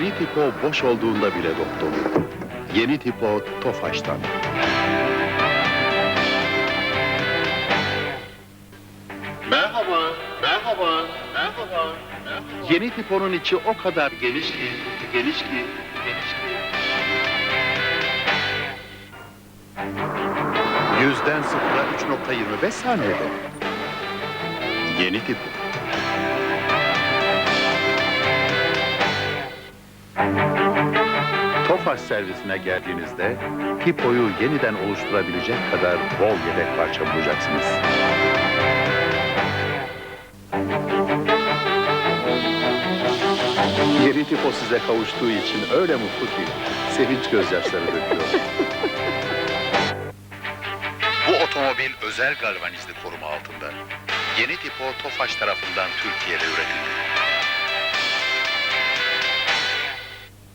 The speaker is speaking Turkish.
Tipo boş olduğunda bile dop dolu. Yeni Tipo Tofaş'tan. Merhaba, merhaba, merhaba, merhaba. Yeni Tipo'nun içi o kadar geniş ki, geniş ki, geniş ki. Yüzden sıfıra 3.25 saniyede. Yeni Tipo. Tofaş servisine geldiğinizde Tipo'yu yeniden oluşturabilecek kadar bol yedek parça bulacaksınız. Yeni Tipo size kavuştuğu için öyle mutlu ki sevinç gözyaşları döküyor. Bu otomobil özel galvanizli koruma altında. Yeni Tipo Tofaş tarafından Türkiye'de üretildi.